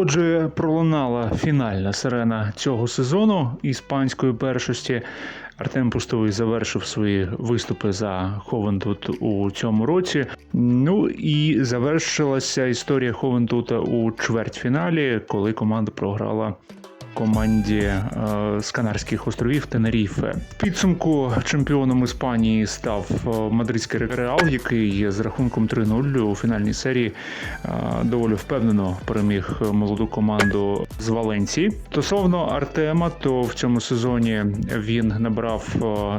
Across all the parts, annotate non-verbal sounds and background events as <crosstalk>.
Отже, пролунала фінальна сирена цього сезону іспанської першості. Артем Пустовий завершив свої виступи за Ховентут у цьому році. Ну і завершилася історія Ховентута у чвертьфіналі, коли команда програла команді е, з Канарських островів Тенеріфе. Підсумку чемпіоном Іспанії став е, мадридський Реал, який з рахунком 3-0 у фінальній серії е, доволі впевнено переміг молоду команду з Валенції. Стосовно Артема, то в цьому сезоні він набрав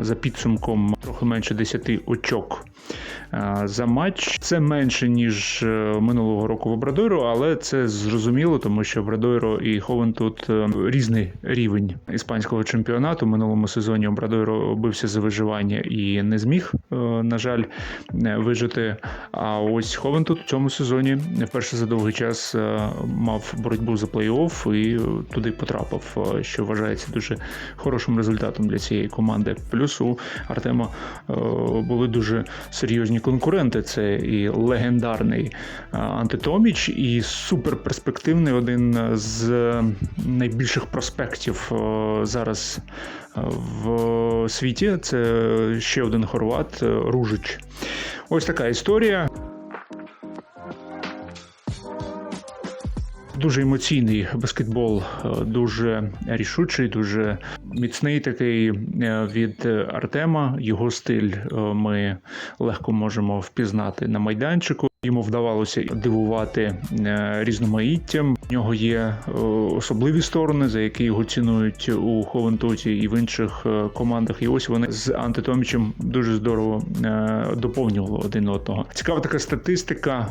за підсумком трохи менше 10 очок за матч. Це менше ніж е, минулого року в Обрадойру, але це зрозуміло, тому що Обрадойро і Ховен тут е, різний рівень іспанського чемпіонату. Минулому сезоні Обрадойро бився за виживання і не зміг, е, на жаль, вижити. А ось Ховен тут в цьому сезоні вперше за довгий час мав боротьбу за плей-офф і туди потрапив, що вважається дуже хорошим результатом для цієї команди. Плюс у Артема були дуже серйозні конкуренти. Це і легендарний е, Антитоміч, і суперперспективний один з найбільших проспектів е, зараз е, в світі. Це ще один хорват Ружич. Ось така історія. Дуже емоційний баскетбол, е, дуже рішучий, дуже міцний такий е, від Артема. Його стиль е, ми легко можемо впізнати на майданчику. Йому вдавалося дивувати е, різноманіттям. В нього є е, особливі сторони, за які його цінують у Ховентуті і в інших е, командах. І ось вони з Антитомічем дуже здорово доповнювали один одного. Цікава така статистика.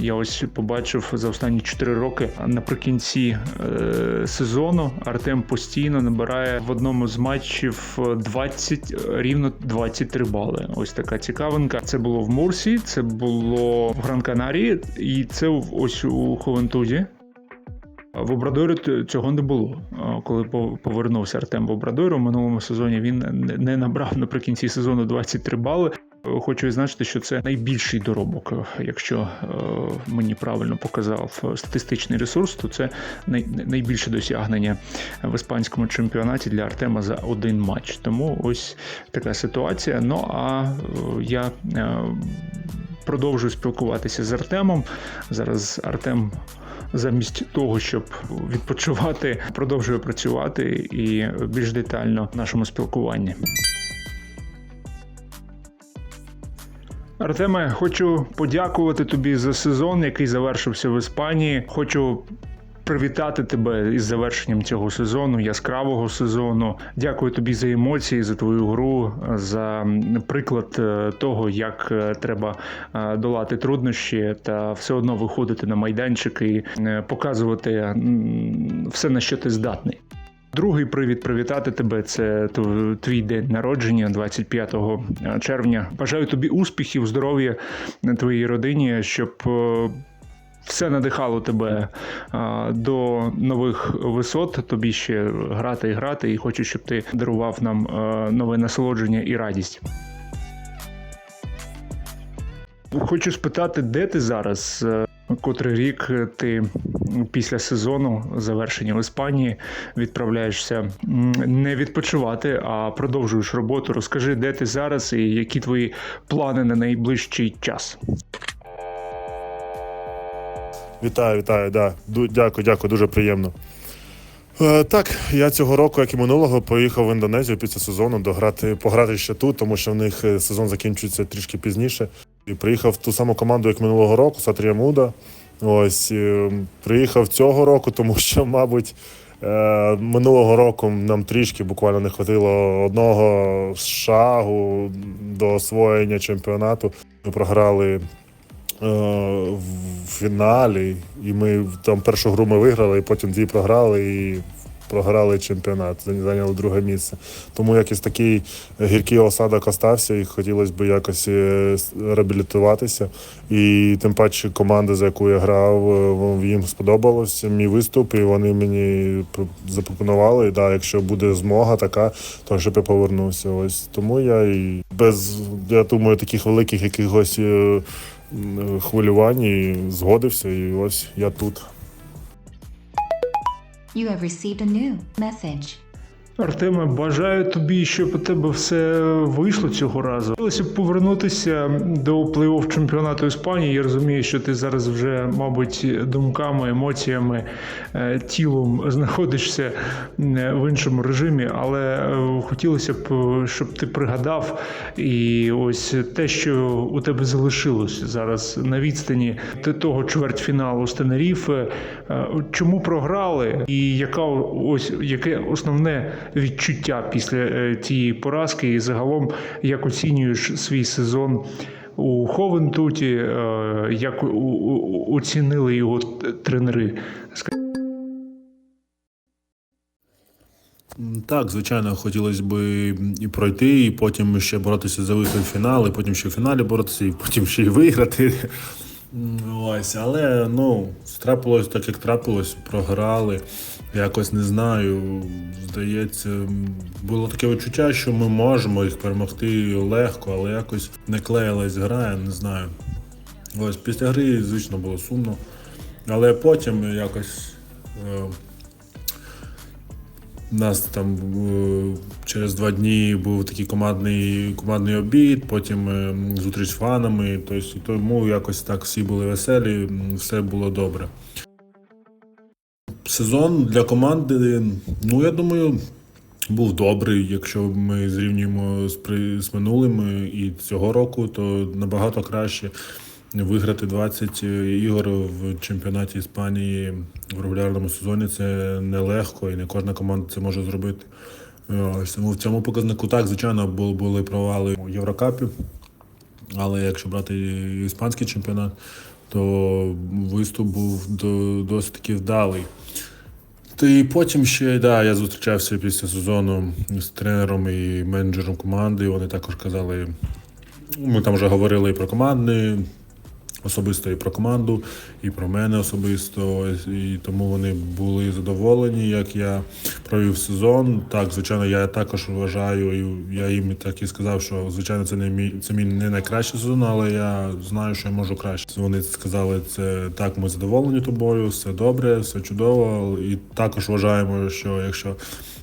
Я ось побачив за останні 4 роки. Наприкінці сезону Артем постійно набирає в одному з матчів 20, рівно 23 бали. Ось така цікавинка. Це було в Мурсі, це було в Гран-Канарії, і це ось у Ховентузі. В Обрадорі цього не було. Коли повернувся Артем в Обрадору, в минулому сезоні він не- набрав наприкінці сезону 23 бали. Хочу відзначити, що це найбільший доробок. Якщо е, мені правильно показав е, статистичний ресурс, то це най- найбільше досягнення в іспанському чемпіонаті для Артема за один матч. Тому ось така ситуація. Ну а е, я е, продовжую спілкуватися з Артемом. Зараз Артем. Замість того, щоб відпочивати, продовжує працювати і більш детально в нашому спілкуванні. Артеме, хочу подякувати тобі за сезон, який завершився в Іспанії. Хочу привітати тебе із завершенням цього сезону, яскравого сезону. Дякую тобі за емоції, за твою гру, за приклад е, того, як е, треба е, долати труднощі та все одно виходити на майданчик і показувати все, на що ти здатний. Другий привід привітати тебе. Це твій день народження, 25 червня. Бажаю тобі успіхів, здоров'я твоїй родині, щоб все надихало тебе до нових висот. Тобі ще грати і грати, і хочу, щоб ти дарував нам нове насолодження і радість. Хочу спитати, де ти зараз? Е, Котрий рік ти після сезону завершення в Іспанії відправляєшся не відпочивати, а продовжуєш роботу. Розкажи, де ти зараз і які твої плани на найближчий час. Вітаю, вітаю, да. Дякую, дякую, дуже приємно. Е, так, я цього року, як і минулого, поїхав в Індонезію після сезону дограти, пограти ще тут, тому що в них е, сезон закінчується трішки пізніше. І приїхав в ту саму команду, як минулого року, Сатрія Муда. Ось е, приїхав цього року, тому що, мабуть, е, минулого року нам трішки буквально не хватило одного шагу до освоєння чемпіонату. Ми програли в фіналі, і ми там першу гру ми виграли, і потім дві програли і програли чемпіонат, зайняли друге місце. Тому якийсь такий гіркий осадок остався, і хотілося б якось е, реабілітуватися. І тим паче команда, за яку я грав, е, їм сподобалося мій виступ, і вони мені пр- запропонували, да, якщо буде змога така, то щоб я повернувся. Ось тому я і без, я думаю, таких великих якихось. е, хвилювань і згодився, і ось я тут. You have received a new message. Артеме, бажаю тобі, щоб у тебе все вийшло цього разу. Хотілося б повернутися до плей-офф чемпіонату Іспанії. Я розумію, що ти зараз вже, мабуть, думками, емоціями, е, тілом знаходишся е, в іншому режимі, але е, хотілося б, щоб ти пригадав і ось те, що у тебе залишилось зараз на відстані того чвертьфіналу з Тенеріфе. Е, Чому програли, і яка ось яке основне відчуття після е, цієї поразки, і загалом як оцінюєш свій сезон у Ховентуті, е, як оцінили його тренери? Так, звичайно, хотілося б і пройти, і потім ще боротися за вихід в фінал, і потім ще в фіналі боротися, і потім ще й виграти. Ось, але ну, трапилось так, як трапилось, програли. Якось не знаю. Здається, було таке відчуття, що ми можемо їх перемогти легко, але якось не клеїлась гра, я не знаю. Ось після гри, звично, було сумно. Але потім якось. е, нас там е, через два дні був такий командний, командний обід, потім е, зустріч з фанами. Тобто, тому якось так всі були веселі, все було добре. Сезон для команди, ну я думаю, був добрий. Якщо ми зрівнюємо з, з минулими і цього року, то набагато краще. Виграти 20 ігор в чемпіонаті Іспанії в регулярному сезоні це нелегко, і не кожна команда це може зробити. В цьому показнику так, звичайно, були провали у Єврокапі. Але якщо брати іспанський чемпіонат, то виступ був досить таки вдалий. І потім ще да, я зустрічався після сезону з тренером і менеджером команди. Вони також казали, ми там вже говорили про команди, особисто і про команду, і про мене особисто. І тому вони були задоволені, як я провів сезон. Так, звичайно, я також вважаю, і я їм так і сказав, що звичайно це не мій це мій не найкращий сезон, але я знаю, що я можу краще. Вони сказали, це так, ми задоволені тобою, все добре, все чудово. І також вважаємо, що якщо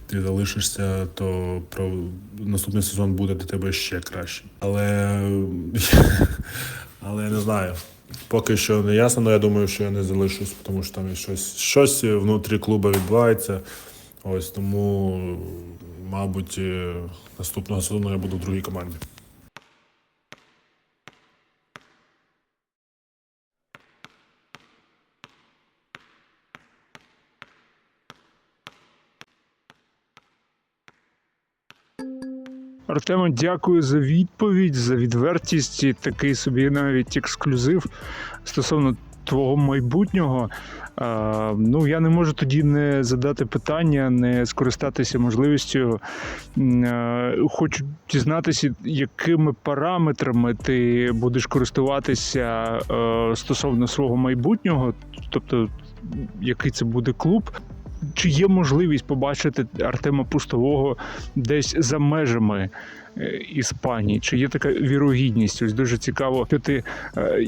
ти залишишся, то про наступний сезон буде для тебе ще краще. Але але я не знаю. Поки що не ясно, але я думаю, що я не залишусь, тому що там щось, щось внутрі клубу відбувається. Ось тому, мабуть, е, наступного сезону я буду в другій команді. Артема, дякую за відповідь, за відвертість і такий собі навіть ексклюзив стосовно твого майбутнього. А, ну, я не можу тоді не задати питання, не скористатися можливістю. Е, Хочу дізнатися, якими параметрами ти будеш користуватися е, стосовно свого майбутнього, тобто який це буде клуб. Чи є можливість побачити Артема Пустового десь за межами е, Іспанії? Чи є така вірогідність? Ось дуже цікаво, що ти е,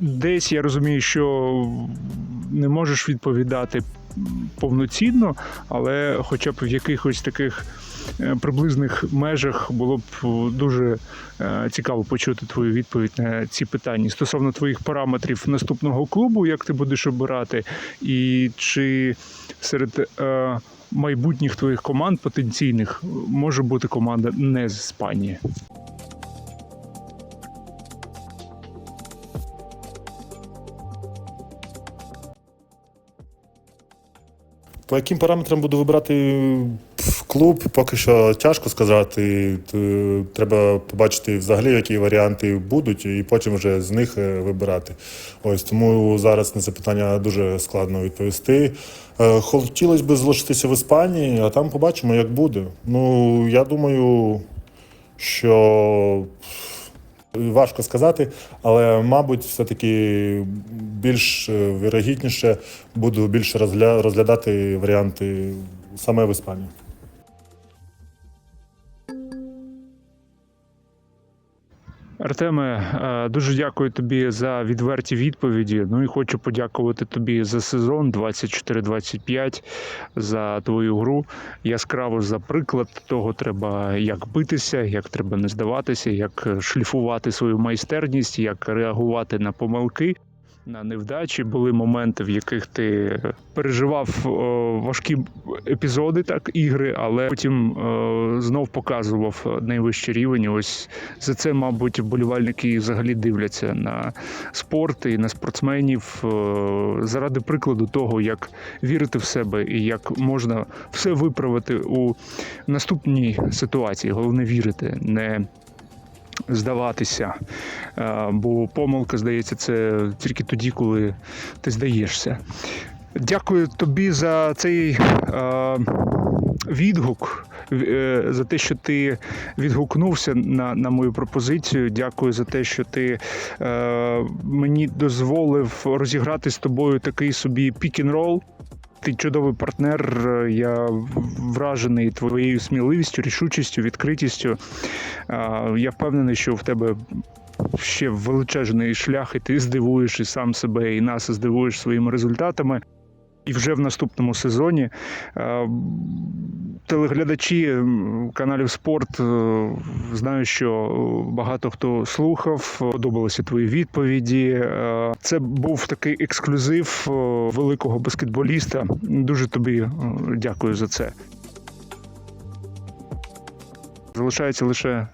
десь я розумію, що не можеш відповідати повноцінно, але хоча б в якихось таких приблизних межах було б дуже е, цікаво почути твою відповідь на ці питання стосовно твоїх параметрів наступного клубу, як ти будеш обирати, і чи серед е, майбутніх твоїх команд потенційних може бути команда не з Іспанії. По яким параметрам буду вибирати пф, клуб, поки що тяжко сказати. Треба побачити взагалі, які варіанти будуть, і потім вже з них е, вибирати. Ось тому зараз на це питання дуже складно відповісти. Е, Хотілося б залишитися в Іспанії, а там побачимо, як буде. Ну, я думаю, що Важко сказати, але мабуть, все-таки більш е, вірогідніше буду більше розгля- розглядати варіанти саме в Іспанії. Артеме, е, дуже дякую тобі за відверті відповіді. Ну і хочу подякувати тобі за сезон 24-25, за твою гру. Яскраво за приклад того треба як битися, як треба не здаватися, як шліфувати свою майстерність, як реагувати на помилки. На невдачі були моменти, в яких ти переживав о, важкі епізоди, так ігри, але потім е, знов показував найвищий рівень. Ось за це, мабуть, вболівальники взагалі дивляться на спорт і на спортсменів е, заради прикладу того, як вірити в себе і як можна все виправити у наступній ситуації. Головне вірити, не здаватися. Е, Бо помилка, здається, це тільки тоді, коли ти здаєшся. Дякую тобі за цей е, відгук, е, за те, що ти відгукнувся на, на мою пропозицію. Дякую за те, що ти е, мені дозволив розіграти з тобою такий собі пік-н-рол. Ти чудовий партнер. Я вражений твоєю сміливістю, рішучістю, відкритістю. Я впевнений, що в тебе ще величезний шлях, і ти здивуєш і сам себе, і нас здивуєш своїми результатами. І вже в наступному сезоні е, телеглядачі каналів спорт е, знаю, що багато хто слухав, подобалися твої відповіді. Е, Це був такий ексклюзив великого баскетболіста. Дуже тобі дякую за це. Залишається лише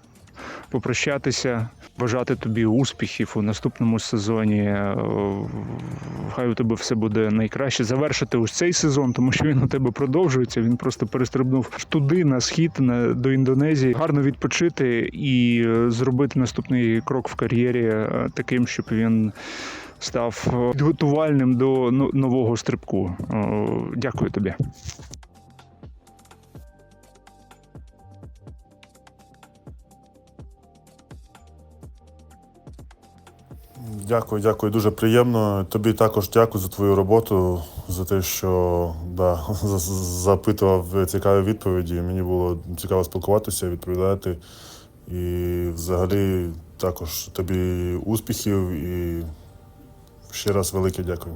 попрощатися, бажати тобі успіхів у наступному сезоні. Е, Хай у тебе все буде найкраще. Завершити ось цей сезон, тому що він у тебе продовжується. Він просто перестрибнув туди, на схід, на, до Індонезії. Гарно відпочити і е, зробити наступний крок в кар'єрі е, таким, щоб він. Став підготувальним до ну- нового стрибку. Дякую тобі. Дякую, дякую, дуже приємно. Тобі також дякую за твою роботу, за те, що да, <laughs> запитував цікаві відповіді. Мені було цікаво спілкуватися, відповідати. І взагалі також тобі успіхів і ще раз велике дякую.